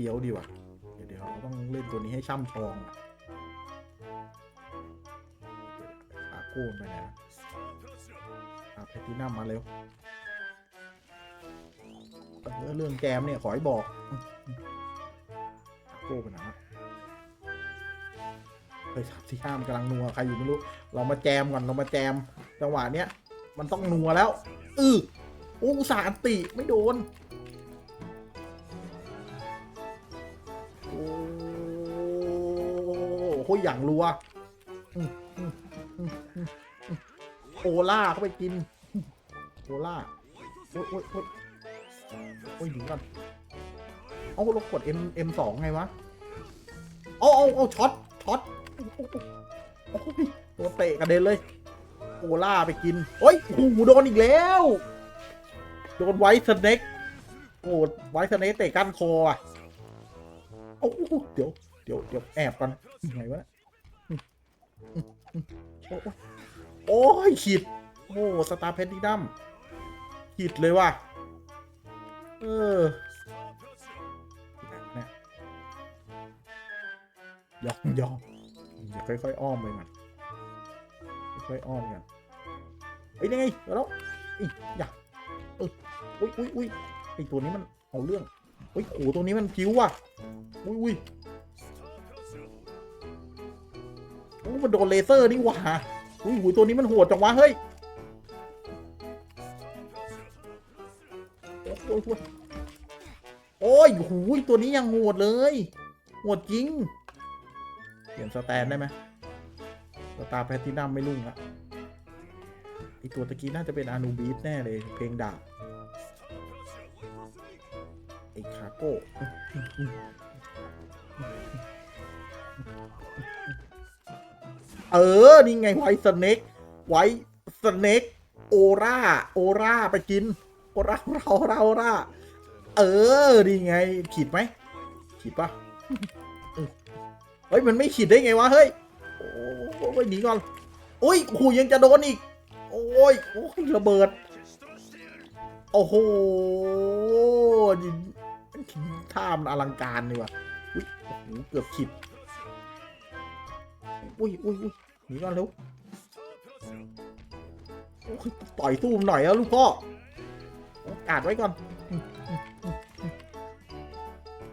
เฟี้ยวดีว่ะ เดี๋ยวเดี๋ยวเราต้องเล่นตัวนี้ให้ช่ำชองอะขาโก้ไปนะอาแพทินัมมาเร็วเรื่องแกมเนี่ยขอให้บอกขาโก้ไปนะเฮ้ยสามที่ห้ามกำลังนัวใครอยู่ไม่รู้ เรามาแจมก่อนเรามาแจม จังหวะเนี้ยมันต้องนัวแล้ว อือโอ้อุสาห์อันติไม่โดน โหอย่างรัวโอล่าเข้าไปกินโอล่าโอ้ยโอ้ยโอ้ยโอ้ยหนีก่อนเอาเรากด M M สองไงวะเอาเอาเอาช็อตช็อตโอ้โหโดนเตะกระเด็นเลย โอล่าไปกินโอ้ยโอ้โหโดนอีกแล้ว โดนไวท์สเน็กโอ้ไวท์สเน็กเตะก้านคออะโอ้เดี๋ยวเดี๋ยวเดี๋ยวแอบกัน ไงวะโอ้โหโอ้ยขีดโอ้สตาร์เพนติดัมขีดเลยว่ะ เออเนี่ยยอมยอมเดี๋ยวค่อยๆอ้อมไปมันค่อยๆอ้อมกันเฮ้ยยังไงแล้วอีอย่าเอออุ้ยอุ้ยอุ้ยไอตัวนี้มันเอาเรื่องเฮ้ยโอ้ตัวนี้มันผิวว่ะอุ้ยอุ้ย มันโดนเลเซอร์นี่หว่าอุ้ยหูตัวนี้มันโหดจังวะเฮ้ยโอ้ยโอ้ยโอ้ยโอ้ยหูยตัวนี้ยังโหดเลยโหดจริงเปลี่ยนสแตนได้ไหมสตาแพลตินัมไม่รุ่งละไอตัวตะกี้น่าจะเป็นอานูบีสแน่เลย เพลงดาบไอคาโก้ เออ นี่ไงไวสเน็กไวสเน็กโอราโอราไปกิน โอราโอราโอราโอราเออ นี่ไง ขีดไหม ขีดปะเฮ้ย มันไม่ขีดได้ไงวะ เฮ้ย โอ้ยหนีก่อนโอ้ยโอ้โหยังจะโดนอีก โอ้ย โอ้ยระเบิด โอ้โหยิงท่ามนอลังการเลยว่ะอุ้ยโอ้โหเกือบขีด อุ้ยอุ้ยอุ้ยหนีก่อนเร็วต่อยสู้มหน่อยแล้วลูกพ่อโอกาดไว้ก่อน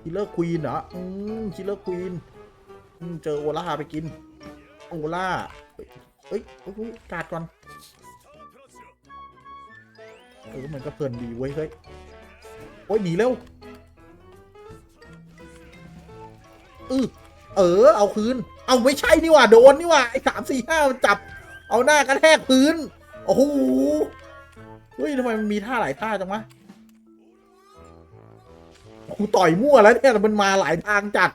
คิลเลอร์ควีนเหรออืมคิลเลอร์ควีนเจอโอล่าไปกิน โอล่าเฮ้ยเฮ้ยเฮ้ยเฮ้ยกาดก่อน เออมันก็เพลินดีเว้ยเฮ้ย โอ้ยหนีเร็วอือเออ เอาคืน เอาไม่ใช่นี่หว่าโดนนี่หว่าไอ้สามสี่ห้ามันจับ เอาหน้ากระแทกพื้น โอ้โหเฮ้ยทำไมมันมีท่าหลายท่าจังวะกูต่อยมั่วแล้วเนี่ยมันมาหลายทางจัด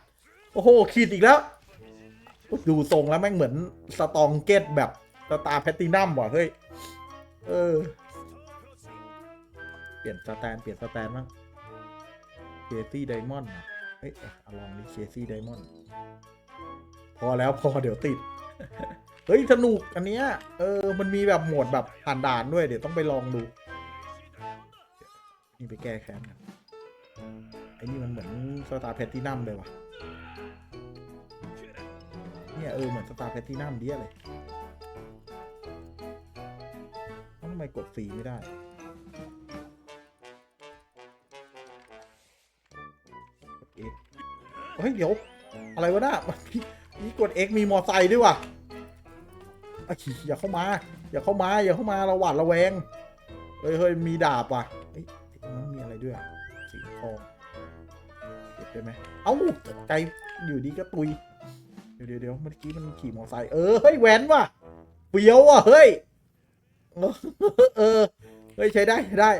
โอ้โหขีดอีกแล้ว ดูทรงแล้วแม่งเหมือนสตองเกตแบบสตาร์แพตตินัมว่ะเฮ้ย เออ เปลี่ยนสแตนเปลี่ยนสแตนบ้างเคซี่ไดมอนด์เฮ้ยเอาลองดิเคซี่ไดมอนด์ พอแล้วพอเดี๋ยวติด เฮ้ยสนุกอันเนี้ยเออมันมีแบบโหมดแบบผ่านด่านด้วยเดี๋ยวต้องไปลองดูนี่ไปแก้แค้นกันไอ้นี่มันเหมือนสตาร์แพตตินัมเลยว่ะเนี่ยเออเหมือนสตาร์แพตตินัมเดียเลยทำไมกดฟรีไม่ได้เฮ้ยเดี๋ยว อะไรวะน่ะมัน มีมีกด X มีมอไซค์ด้วยว่ะอะขี่อย่าเข้ามา อย่าเข้ามา อย่าเข้ามาเราหวาดระแวง เฮ้ยเฮ้ยมีดาบว่ะเฮ้ยตรงนั้นมีอะไรด้วยสีทองเก็บได้ไหมเอ้าตกใจอยู่ดีก็ตุย เดี๋ยวเดี๋ยวเดี๋ยวเมื่อกี้มันขี่มอไซค์ เออ เฮ้ยแหวนว่ะเฟี้ยวว่ะ เฮ้ย เออ เฮ้ยใช้ได้ใช้ได้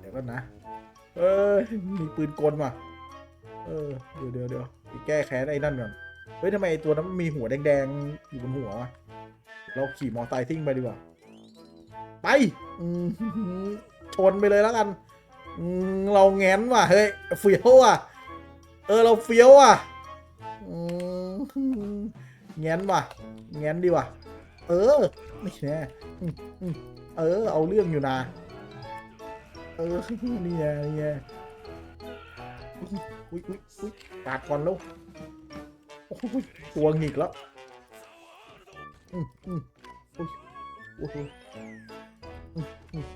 เดี๋ยวก่อนนะ เออ มีปืนกลว่ะ เออ เดี๋ยวเดี๋ยวเดี๋ยวไปแก้แค้นไอ้นั่นก่อน เฮ้ยทำไมตัวนั้นมันมีหัวแดงๆอยู่บนหัววะเราขี่มอไซค์ซิ่งไปดีกว่า ไปชนไปเลยแล้วกัน เราแง้นว่ะ เฮ้ยเฟี้ยวว่ะ เออเราเฟี้ยวว่ะแง้นว่ะแง้นดีว่ะ เออ ไม่แน่เออ เอาเรื่องอยู่นะ เออ นี่ไงนี่ไงอุ้ยอุ้ยอุ้ยปาดก่อนแล้ว ตัวหงิกแล้วอืมอืมอุ้ยโอ้โหอืมอืม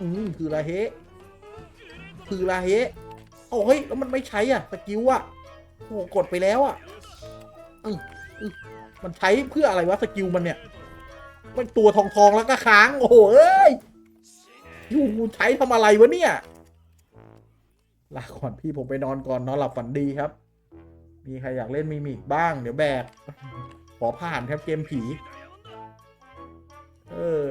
อืมคือละเฮคือละเฮโอ้เฮ้ยแล้วมันไม่ใช้อะสกิลอะโอ้โหกดไปแล้วอะอืมอืมมันใช้เพื่ออะไรวะสกิลมันเนี่ยมันตัวทองทองแล้วก็ค้าง โอ้โหเอ้ยยูใช้ทำอะไรวะเนี่ยลาก่อนพี่ผมไปนอนก่อนนอนหลับฝันดีครับ มีใครอยากเล่นมิมิกบ้าง เดี๋ยวแบก ขอผ่านครับเกมผี เออ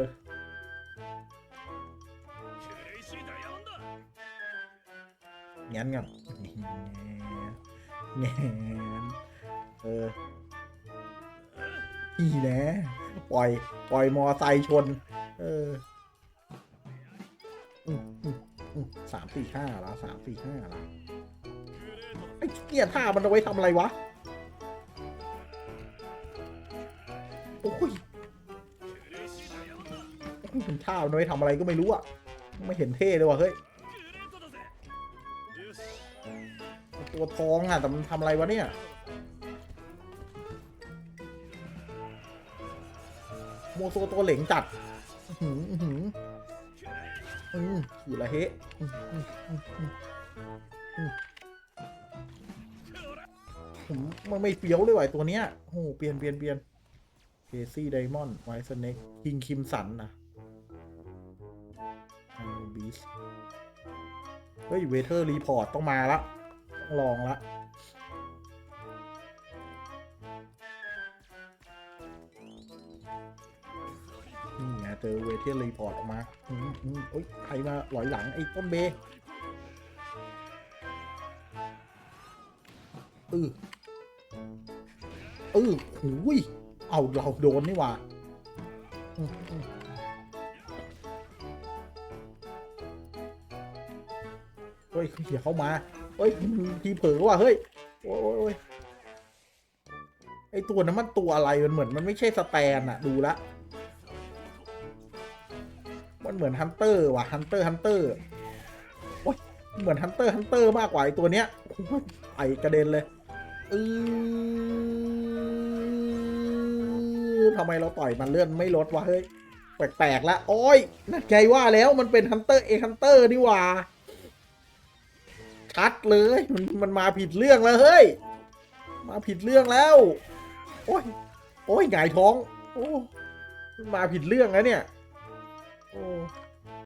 งั้นงันแงนเอออีแนะ ปล่อย ปล่อยมอไซค์ชน เอออืมอืมอืมสามสี่ห้าแล้วสามสี่ห้าแล้วไอ้ เกียท่ามันเอาไว้ทำอะไรวะ โอ้ยมันท่ามันเอาไว้ทำอะไรก็ไม่รู้อะไม่เห็นเท่เลยว่ะเฮ้ย ตัวทองอะแต่มันทำอะไรวะเนี่ยโมโซตัวเหลงจัดอื้อหืออื้อหืออืมอยู่ละเฮะอืมอืมอืมอื ผมมันไม่เฟี้ยวเลยว่ะตัวเนี้ยโอ้โหเปลี่ยนเปลี่ยนเปลี่ยนเคซี่ไดมอนด์ไวสเน็กคิงคิมสันนะอันบีสเฮ้ยเวเทอร์รีพอร์ตต้องมาละต้องลองละนี่ไงเจอเวเทียนรีพอร์ตออกมาอืมอืมโอ้ยใครมาหลอยหลังไอ้ต้นเบ เออเออหูยเอาเราโดนนี่ว่าเฮ้ยเขี่ยเข้ามา เฮ้ยทีเผลอว่ะเฮ้ย โอ้ยโอ้ยไอตัวนั้นมันตัวอะไร มันเหมือนมันไม่ใช่สแตนอะดูละ มันเหมือนฮันเตอร์ว่ะฮันเตอร์ฮันเตอร์ เหมือนฮันเตอร์ฮันเตอร์มากกว่าไอตัวเนี้ยไอกระเด็นเลยเออทำไมเราต่อยมันเลื่อนไม่ลดวะเฮ้ยแปลกๆแล้วโอ้ยนั่นไงว่าแล้วมันเป็นฮันเตอร์เอฮันเตอร์นี่ว่าชัดเลยมันมันมาผิดเรื่องแล้วเฮ้ย มาผิดเรื่องแล้ว โอ้ยโอ้ยหงายท้อง โอ้มันมาผิดเรื่องแล้วเนี่ย โอ้